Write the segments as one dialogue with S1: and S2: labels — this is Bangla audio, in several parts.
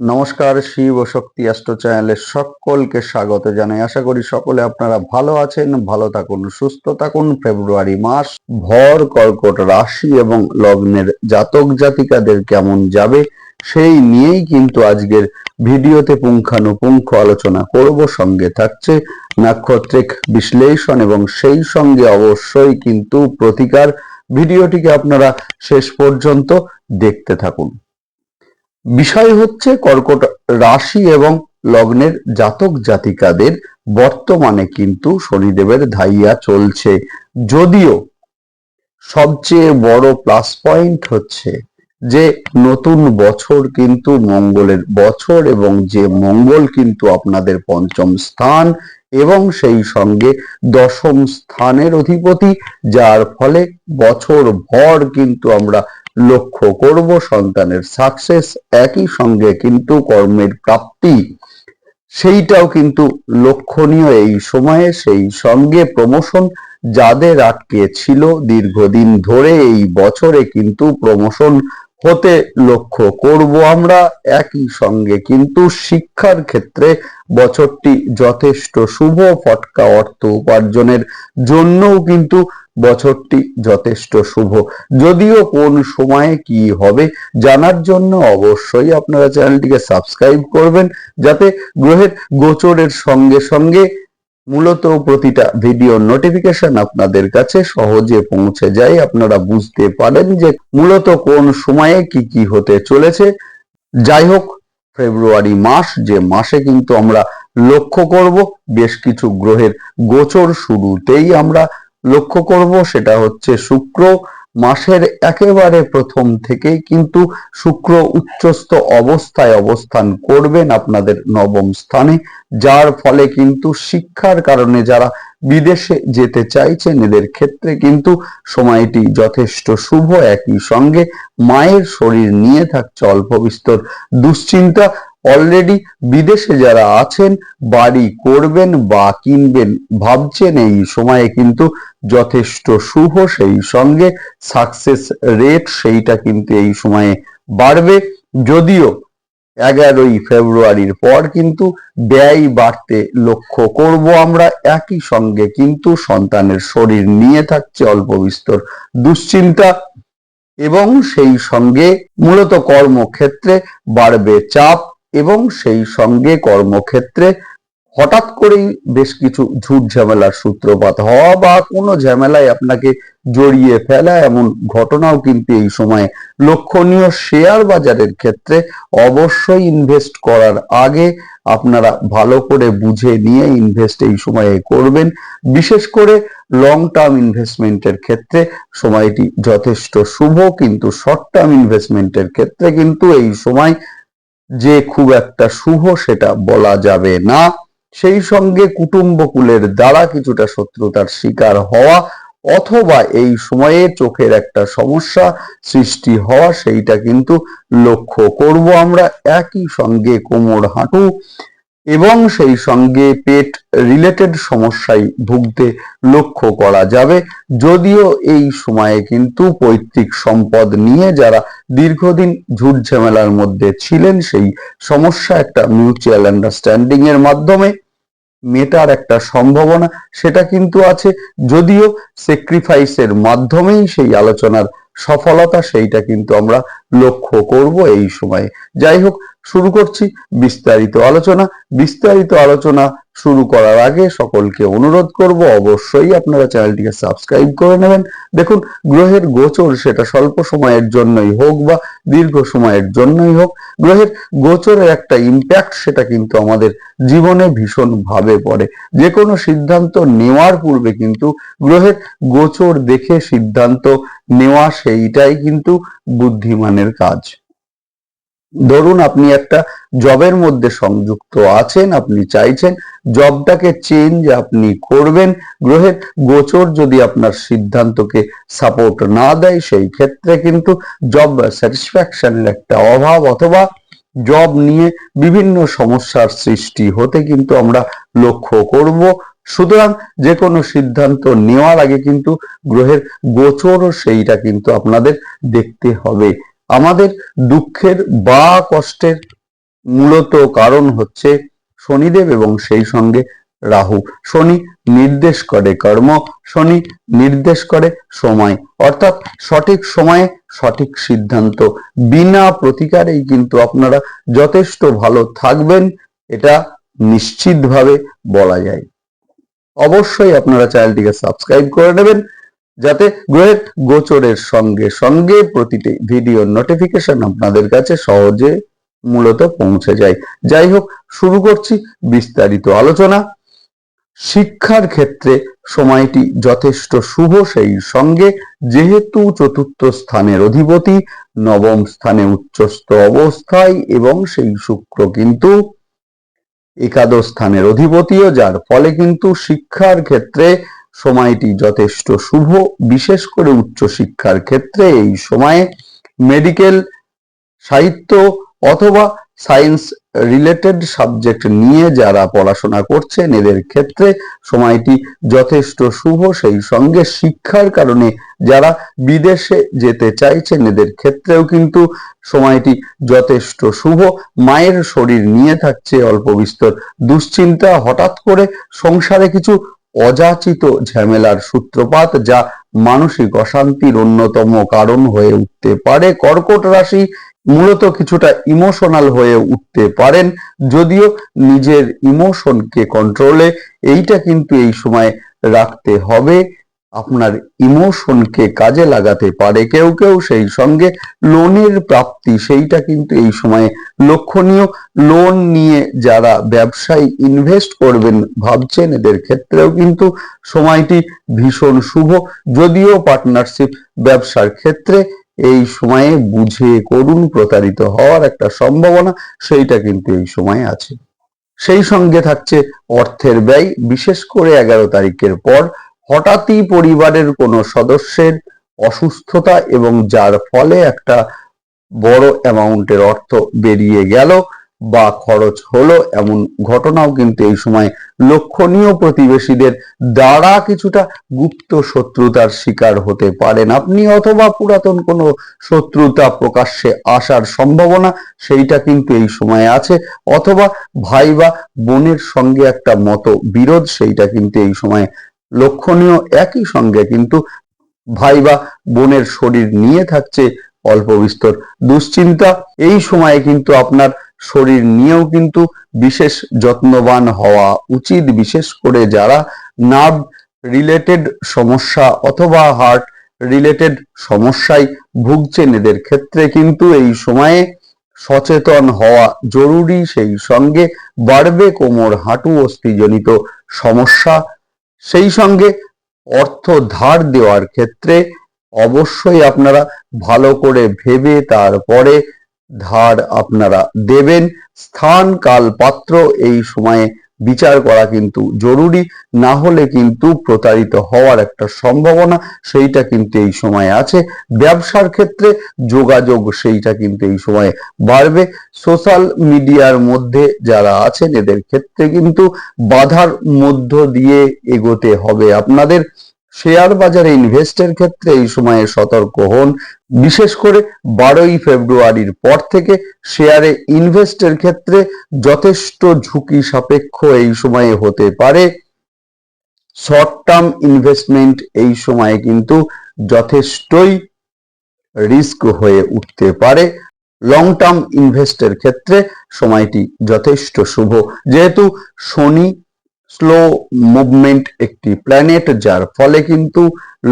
S1: নমস্কার, শিব শক্তি অ্যাস্ট্রো চ্যানেলে সকলকে স্বাগত জানাই। আশা করি সকলে আপনারা ভালো আছেন, ভালো থাকুন, সুস্থ থাকুন। ফেব্রুয়ারি মাস ভর কর্কট রাশি এবং লগ্নের জাতক জাতিকাদের কেমন যাবে সেই নিয়েই কিন্তু আজকের ভিডিওতে পুঙ্খানুপুঙ্খ আলোচনা করব। সঙ্গে থাকছে নাক্ষত্রিক বিশ্লেষণ এবং সেই সঙ্গে অবশ্যই কিন্তু প্রতিকার। ভিডিওটিকে আপনারা শেষ পর্যন্ত দেখতে থাকুন। বিষয় হচ্ছে কর্কট রাশি এবং লগ্নের জাতক জাতিকাদের বর্তমানে কিন্তু শনিদেবের ধাইয়া চলছে। যদিও সবচেয়ে বড় প্লাস পয়েন্ট হচ্ছে যে নতুন বছর কিন্তু মঙ্গলের বছর এবং যে মঙ্গল কিন্তু আপনাদের পঞ্চম স্থান এবং সেই সঙ্গে দশম স্থানের অধিপতি, যার ফলে বছর ভর কিন্তু আমরা লক্ষ্য করব সন্তানের সাকসেস একই সঙ্গে কিন্তু কর্মের প্রাপ্তি। সেইটাও কিন্তু লক্ষণীয় এই সময়ে, সেই সঙ্গে প্রমোশন যাদের আটকে ছিল দীর্ঘদিন ধরে এই বছরে কিন্তু প্রমোশন হতে লক্ষ্য করব আমরা। একই সঙ্গে কিন্তু শিক্ষার ক্ষেত্রে বছরটি যথেষ্ট শুভ, ফটকা অর্থ উপার্জনের জন্যও কিন্তু বছরটি যথেষ্ট শুভ। যদিও কোন সময়ে কি হবে জানার জন্য অবশ্যই আপনারা চ্যানেলটিকে সাবস্ক্রাইব করবেন, যাতে গ্রহের গোচরের সঙ্গে সঙ্গে মূলত প্রতিটা ভিডিও নোটিফিকেশন আপনাদের কাছে সহজে পৌঁছে যায়। আপনারা বুঝতে পারেন যে মূলত কোন সময়ে কি কি হতে চলেছে। যাই হোক, ফেব্রুয়ারি মাস, যে মাসে কিন্তু আমরা লক্ষ্য করব, বেশ কিছু গ্রহের গোচর শুরুতেই আমরা লক্ষ্য করব সেটা হচ্ছে শুক্র মাসের একেবারে প্রথম থেকেই কিন্তু শুক্র উচ্চস্থ অবস্থায় অবস্থান করবেন আপনাদের নবম স্থানে, যার ফলে কিন্তু শিক্ষার কারণে যারা বিদেশে যেতে চাইছেন, এদের ক্ষেত্রে কিন্তু সময়টি যথেষ্ট শুভ। একই সঙ্গে মায়ের শরীর নিয়ে থাকছে অল্প বিস্তর দুশ্চিন্তা। অলরেডি বিদেশে যারা আছেন, বাড়ি করবেন বা কিনবেন, ভাবছেন এই সময়ে কিন্তু যথেষ্ট শুভ। সেই সঙ্গে সাকসেস রেট সেইটা কিন্তু এই সময়ে বাড়বে। যদিও এগারোই ফেব্রুয়ারির পর কিন্তু ব্যয় বাড়তে লক্ষ্য করব আমরা। একই সঙ্গে কিন্তু সন্তানের শরীর নিয়ে থাকছে অল্প বিস্তর দুশ্চিন্তা এবং সেই সঙ্গে মূলত কর্মক্ষেত্রে বাড়বে চাপ। এবং সেই সঙ্গে কর্মক্ষেত্রে হঠাৎ করেই বেশ কিছু ঝুট ঝামেলার সূত্রপাত হওয়া বা কোনো ঝামেলায় আপনাকে জড়িয়ে ফেলা এমন ঘটনাও কিন্তু এই সময়ে লক্ষণীয় শেয়ার বাজারের ক্ষেত্রে অবশ্যই ইনভেস্ট করার আগে আপনারা ভালো করে বুঝে নিয়ে ইনভেস্ট এই সময়ে করবেন। বিশেষ করে লং টার্ম ইনভেস্টমেন্টের ক্ষেত্রে সময়টি যথেষ্ট শুভ, কিন্তু শর্ট টার্ম ইনভেস্টমেন্টের ক্ষেত্রে কিন্তু এই সময় যে খুব একটা শুভ সেটা বলা যাবে না। সেই সঙ্গে কুটুম্বকুলের দ্বারা কিছুটা শত্রুতার শিকার হওয়া অথবা এই সময়ে চোখের একটা সমস্যা সৃষ্টি হওয়া, সেইটা কিন্তু লক্ষ্য করব আমরা। একই সঙ্গে কোমর হাঁটু এবং সেই সঙ্গে পেট রিলেটেড সমস্যায় ভুগতে লক্ষ্য করা যাবে। যদিও এই সময়ে কিন্তু পৈতৃক সম্পদ নিয়ে যারা দীর্ঘদিন ঝুট ঝামেলার মধ্যে ছিলেন, সেই সমস্যা একটা মিউচুয়াল আন্ডারস্ট্যান্ডিং এর মাধ্যমে মেটার একটা সম্ভাবনা সেটা কিন্তু আছে। যদিও স্যাক্রিফাইসের মাধ্যমেই সেই আলোচনার সফলতা সেইটা কিন্তু আমরা লক্ষ্য করব এই সময়ে। যাই হোক শুরু করছি বিস্তারিত আলোচনা। বিস্তারিত আলোচনা শুরু করার আগে সকলকে অনুরোধ করব অবশ্যই আপনারা চ্যানেলটিকে সাবস্ক্রাইব করে নেবেন। দেখুন, গ্রহের গোচর সেটা স্বল্প সময়ের জন্যই হোক বা দীর্ঘ সময়ের জন্যই হোক, গ্রহের গোচরের একটা ইম্প্যাক্ট সেটা কিন্তু আমাদের জীবনে ভীষণ ভাবে পড়ে। যে কোনো সিদ্ধান্ত নেওয়ার পূর্বে কিন্তু গ্রহের গোচর দেখে সিদ্ধান্ত নেওয়া সেইটাই কিন্তু বুদ্ধিমানের কাজ। ধরুন আপনি একটা জবের মধ্যে সংযুক্ত আছেন, আপনি চাইছেন, জবটাকে চেঞ্জ আপনি করবেন, গ্রহের গোচর যদি আপনার সিদ্ধান্তকে সাপোর্ট না দেয়, সেই ক্ষেত্রে কিন্তু জব স্যাটিসফ্যাকশনের একটা অভাব অথবা জব নিয়ে বিভিন্ন সমস্যার সৃষ্টি হতে কিন্তু আমরা লক্ষ্য করব। সুতরাং যে কোনো সিদ্ধান্ত নেওয়ার আগে কিন্তু গ্রহের গোচরও সেইটা কিন্তু আপনাদের দেখতে হবে। আমাদের দুঃখের বা কষ্টের মূলত কারণ হচ্ছে শনিদেব এবং সেই সঙ্গে রাহু। শনি নির্দেশ করে কর্ম, শনি নির্দেশ করে সময়। অর্থাৎ সঠিক সময়ে সঠিক সিদ্ধান্ত। বিনা প্রতিকারেই কিন্তু আপনারা যথেষ্ট ভালো থাকবেন, এটা নিশ্চিতভাবে বলা যায়। অবশ্যই আপনারা চ্যানেলটিকে সাবস্ক্রাইব করে নেবেন যাতে গ্রেট গোচরের সঙ্গে সঙ্গে প্রতিটি ভিডিও নোটিফিকেশন আপনাদের কাছে সহজে মূলত পৌঁছে যায়। যাই হোক, শুরু করছি বিস্তারিত আলোচনা। শিক্ষার ক্ষেত্রে সময়টি যথেষ্ট শুভ সেই সঙ্গে, যেহেতু চতুর্থ স্থানের অধিপতি, নবম স্থানে উচ্চস্থ অবস্থায় এবং সেই শুক্র কিন্তু একাদশ স্থানের অধিপতিও, যার ফলে কিন্তু শিক্ষার ক্ষেত্রে সময়টি যথেষ্ট শুভ, বিশেষ করে উচ্চ শিক্ষার ক্ষেত্রে এই সময়ে মেডিকেল সাহিত্য অথবা সায়েন্স রিলেটেড সাবজেক্ট নিয়ে যারা পড়াশোনা করছেন, এদের ক্ষেত্রে সময়টি যথেষ্ট শুভ। সেই সঙ্গে শিক্ষার কারণে যারা বিদেশে যেতে চাইছেন, এদের ক্ষেত্রেও কিন্তু সময়টি যথেষ্ট শুভ। মায়ের শরীর নিয়ে থাকছে অল্প বিস্তর দুশ্চিন্তা। হঠাৎ করে সংসারে কিছু অযাচিত ঝামেলার সূত্রপাত যা মানসিক অশান্তির অন্যতম কারণ হয়ে উঠতে পারে। কর্কট রাশি মূলত কিছুটা ইমোশনাল হয়ে উঠতে পারেন, যদিও নিজের ইমোশনকে কন্ট্রোলে এইটা কিন্তু এই সময় রাখতে হবে। আপনার ইমোশনকে কাজে লাগাতে পারে কেউ কেউ সেই সঙ্গে লোনের প্রাপ্তি, সেইটা কিন্তু এই সময়ে লক্ষণীয়। লোন নিয়ে যারা ব্যবসায় ইনভেস্ট করবেন ভাবছেন, এদের ক্ষেত্রেও কিন্তু সময়টি ভীষণ শুভ। যদিও পার্টনারশিপ ব্যবসার ক্ষেত্রে এই সময়ে বুঝে করুন প্রতারিত হওয়ার একটা সম্ভাবনা, সেইটা কিন্তু এই সময়ে আছে। সেই সঙ্গে থাকছে অর্থের ব্যয়, বিশেষ করে এগারো তারিখের পর হঠাৎই পরিবারের কোনো সদস্যের অসুস্থতা এবং যার ফলে একটা বড় অ্যামাউন্টের অর্থ বেরিয়ে গেল বা খরচ হলো এমন ঘটনাও কিন্তু এই সময় লক্ষণীয় প্রতিবেশীদের দ্বারা কিছুটা গুপ্ত শত্রুতার শিকার হতে পারেন। আপনি অথবা পুরাতন কোনো শত্রুতা প্রকাশ্যে আসার সম্ভাবনা সেইটা কিন্তু এই সময় আছে, অথবা ভাই বা বোনের সঙ্গে একটা মত বিরোধ সেইটা কিন্তু এই সময় লক্ষণীয় একই সঙ্গে কিন্তু ভাই বা বোনের শরীর নিয়ে থাকছে অল্প বিস্তর দুশ্চিন্তা। এই সময়ে কিন্তু আপনার শরীর নিয়েও কিন্তু বিশেষ যত্নবান হওয়া উচিত, বিশেষ করে যারা নার্ভ রিলেটেড সমস্যা অথবা হার্ট রিলেটেড সমস্যায় ভুগছেন, এদের ক্ষেত্রে কিন্তু এই সময়ে সচেতন হওয়া জরুরি। সেই সঙ্গে বাড়বে কোমর হাঁটু অস্থিজনিত সমস্যা সেই সঙ্গে অর্থ ধার দেওয়ার ক্ষেত্রে অবশ্যই আপনারা ভালো করে ভেবে তারপরে ধার আপনারা দেবেন। স্থান কাল পাত্র এই সময়ে বিচার করা কিন্তু জরুরি, না হলে কিন্তু প্রতারিত হওয়ার একটা সম্ভাবনা সেইটা কিন্তু এই সময়ে আছে। ব্যবসার ক্ষেত্রে যোগাযোগ সেইটা কিন্তু এই সময়ে বাড়বে। সোশ্যাল মিডিয়ার মধ্যে যারা আছেন, এদের ক্ষেত্রে কিন্তু বাধার মধ্য দিয়ে এগোতে হবে। আপনাদের শেয়ার বাজারে ইনভেস্টের ক্ষেত্রে এই সময়ে সতর্ক হন। বিশেষ করে বারোই ফেব্রুয়ারির পর থেকে শেয়ারে ইনভেস্টের ক্ষেত্রে যথেষ্ট ঝুঁকি সাপেক্ষ এই সময়ে হতে পারে। শর্ট টার্ম ইনভেস্টমেন্ট এই সময়ে কিন্তু যথেষ্টই রিস্ক হয়ে উঠতে পারে। লং টার্ম ইনভেস্টের ক্ষেত্রে সময়টি যথেষ্ট শুভ। যেহেতু শনি স্লো মুভমেন্ট একটি প্ল্যানেট যার ফলে কিন্তু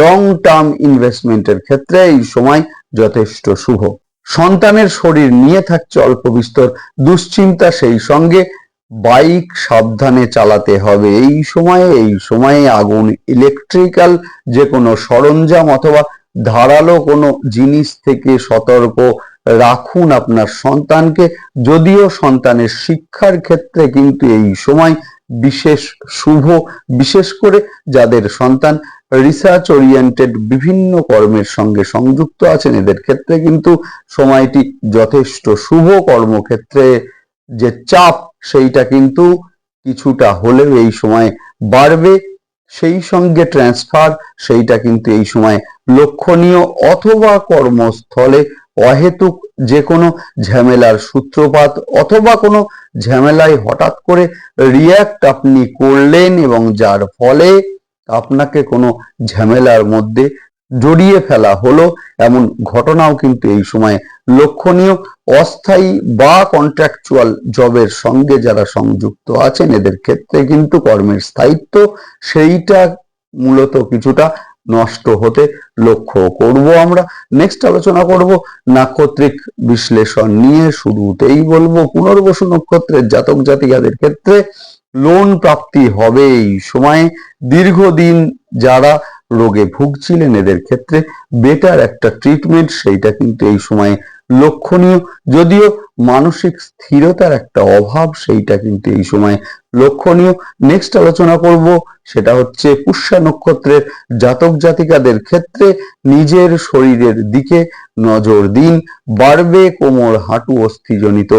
S1: লং টার্ম ইনভেস্টমেন্টের ক্ষেত্রে এই সময় যথেষ্ট শুভ। সন্তানের শরীর নিয়ে থাকছে অল্প বিস্তর দুশ্চিন্তা, সেই সঙ্গে বাইক সাবধানে চালাতে হবে। এই সময়ে এই সময়ে আগুন ইলেকট্রিক্যাল যে কোনো সরঞ্জাম অথবা ধারালো কোনো জিনিস থেকে সতর্ক রাখুন আপনার সন্তানকে। যদিও সন্তানের শিক্ষার ক্ষেত্রে কিন্তু এই সময় বিশেষ শুভ, বিশেষ করে যাদের সন্তান রিসার্চ ওরিয়েন্টেড বিভিন্ন কর্মের সঙ্গে সংযুক্ত আছেন, এদের ক্ষেত্রে কিন্তু সময়টি যথেষ্ট শুভ। কর্মক্ষেত্রে যে চাপ, সেইটা কিন্তু কিছুটা হলেও এই সময় বাড়বে। সেই সঙ্গে ট্রান্সফার সেইটা কিন্তু এই সময় লক্ষণীয়। অথবা কর্মস্থলে অহেতুক যে কোনো ঝামেলার সূত্রপাত অথবা কোনো ঝামেলায় হঠাৎ করে রিয়্যাক্ট আপনি করলেন এবং যার ফলে আপনাকে কোনো ঝামেলার মধ্যে জড়িয়ে ফেলা হলো, এমন ঘটনাও কিন্তু এই সময় লক্ষণীয়। অস্থায়ী বা কন্ট্রাকচুয়াল জবের সঙ্গে যারা সংযুক্ত আছেন, এদের ক্ষেত্রে কিন্তু কর্মের স্থায়িত্ব সেইটা মূলত কিছুটা নষ্ট হতে লক্ষ্য করব আমরা। নেক্সট আলোচনা করব নাক্ষত্রিক বিশ্লেষণ নিয়ে। শুরুতেই বলব পুনর্বসু নক্ষত্রের জাতক জাতিকাদের ক্ষেত্রে লোন প্রাপ্তি হবে এই সময়ে দীর্ঘদিন যারা রোগে ভুগছিলেন, এদের ক্ষেত্রে বেটার একটা ট্রিটমেন্ট সেইটা কিন্তু এই সময়ে লক্ষণীয়। যদিও মানসিক স্থিরতার একটা অভাব, সেইটা কিন্তু এই সময় লক্ষণীয়। নেক্সট আলোচনা করব, সেটা হচ্ছে পুষ্যা নক্ষত্রের জাতক জাতিকাদের ক্ষেত্রে নিজের শরীরের দিকে নজর দিন। বাড়বে কোমর হাঁটু অস্থিজনিত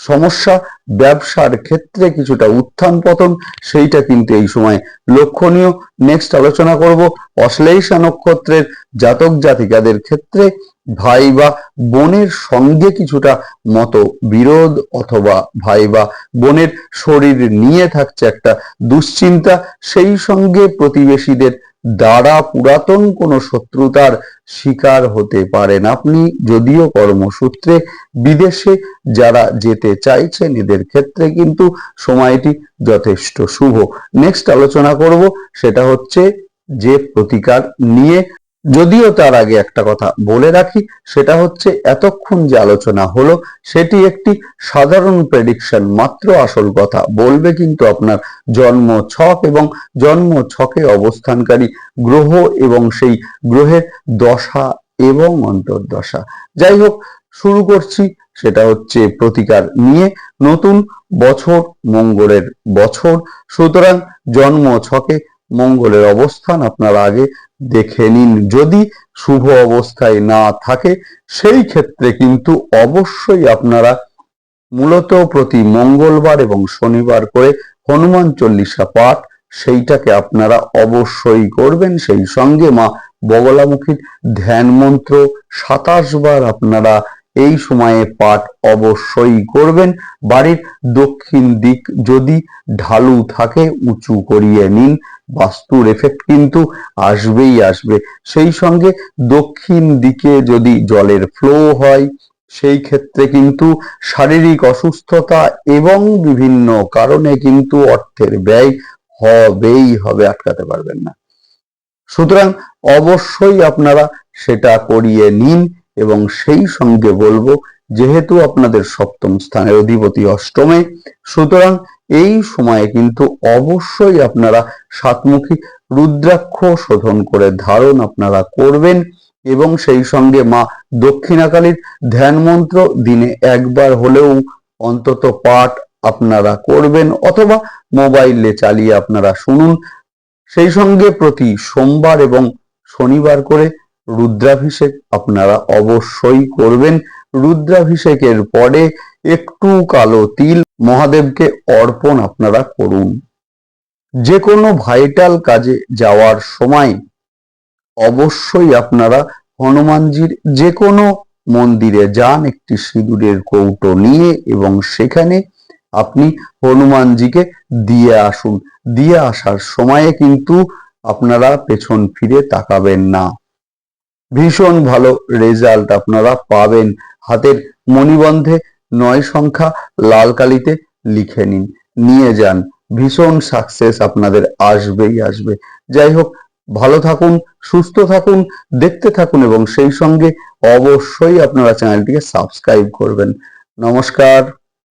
S1: সমস্যা ব্যবসার ক্ষেত্রে কিছুটা উত্থান পতন, সেইটা কিন্তু এই সময় লক্ষণীয়। নেক্সট আলোচনা করব অশ্লেষা নক্ষত্রের জাতক জাতিকাদের ক্ষেত্রে। ভাই বা বোনের সঙ্গে কিছুটা মত বিরোধ অথবা ভাই বা বোনের শরীর নিয়ে থাকছে একটা দুশ্চিন্তা, সেই সঙ্গে প্রতিবেশীদের দ্বারা পুরাতন কোনো শত্রুতার শিকার হতে পারেন আপনি। যদিও কর্মসূত্রে বিদেশে যারা যেতে চাইছেন, এদের ক্ষেত্রে কিন্তু সময়টি যথেষ্ট শুভ। নেক্সট আলোচনা করব, সেটা হচ্ছে যে প্রতিকার নিয়ে। যদিও তার আগে একটা কথা বলে রাখি, সেটা হচ্ছে এতক্ষণ যে আলোচনা হলো, সেটি একটি সাধারণ প্রেডিকশন মাত্র আসল কথা। বলবে কিন্তু আপনার জন্ম ছক এবং জন্ম ছকে অবস্থানকারী গ্রহ এবং সেই গ্রহের দশা এবং অন্তর্দশা। যাই হোক, শুরু করছি সেটা হচ্ছে প্রতিকার নিয়ে নতুন বছর মঙ্গলের বছর। সুতরাং জন্ম ছকে মঙ্গলের অবস্থান আপনারা আগে দেখে নিন। যদি শুভ অবস্থায় না থাকে, সেই ক্ষেত্রে কিন্তু অবশ্যই আপনারা মূলত প্রতি মঙ্গলবার এবং শনিবার করে হনুমান চল্লিশা পাঠ সেইটাকে আপনারা অবশ্যই করবেন। সেই সঙ্গে মা বগলামুখীর ধ্যান মন্ত্র সাতাশ বার আপনারা এই সময়ে পাঠ অবশ্যই করবেন। বাড়ির দক্ষিণ দিক যদি ঢালু থাকে, উঁচু করিয়ে নিন। বাস্তুর এফেক্ট কিন্তু আসবেই আসবে। সেই সঙ্গে দক্ষিণ দিকে যদি জলের ফ্লো হয়, সেই ক্ষেত্রে কিন্তু শারীরিক অসুস্থতা এবং বিভিন্ন কারণে কিন্তু অর্থের ব্যয় হবেই হবে, আটকাতে পারবেন না। সুতরাং অবশ্যই আপনারা সেটা করিয়ে নিন। এবং সেই সঙ্গে বলব, যেহেতু আপনাদের সপ্তম স্থানের অধিপতি অষ্টমে, সুতরাং এই সময়ে কিন্তু অবশ্যই আপনারা সাতমুখী রুদ্রাক্ষ শোধন করে ধারণ আপনারা করবেন এবং সেই সঙ্গে মা দক্ষিণাকালীর ধ্যান মন্ত্র দিনে একবার হলেও অন্তত পাঠ আপনারা করবেন অথবা মোবাইলে চালিয়ে আপনারা শুনুন। সেই সঙ্গে প্রতি সোমবার এবং শনিবার করে রুদ্রাভিষেক আপনারা অবশ্যই করবেন। রুদ্রাভিষেকের পরে একটু কালো তিল মহাদেবকে অর্পণ আপনারা করুন। যে কোনো ভাইটাল কাজে যাওয়ার সময় অবশ্যই আপনারা হনুমানজির যে কোনো মন্দিরে যান, একটি সিঁদুরের কৌটো নিয়ে এবং সেখানে আপনি হনুমানজিকে দিয়ে আসুন। দিয়ে আসার সময়ে কিন্তু আপনারা পেছন ফিরে তাকাবেন না। ভীষণ ভালো রেজাল্ট আপনারা পাবেন। হাতের মণিবন্ধে নয় সংখ্যা লাল কালিতে লিখে নিন, নিয়ে যান। ভীষণ সাকসেস আপনাদের আসবেই আসবে। যাই হোক, ভালো থাকুন, সুস্থ থাকুন, দেখতে থাকুন এবং সেই সঙ্গে অবশ্যই আপনারা চ্যানেলটিকে সাবস্ক্রাইব করবেন। নমস্কার।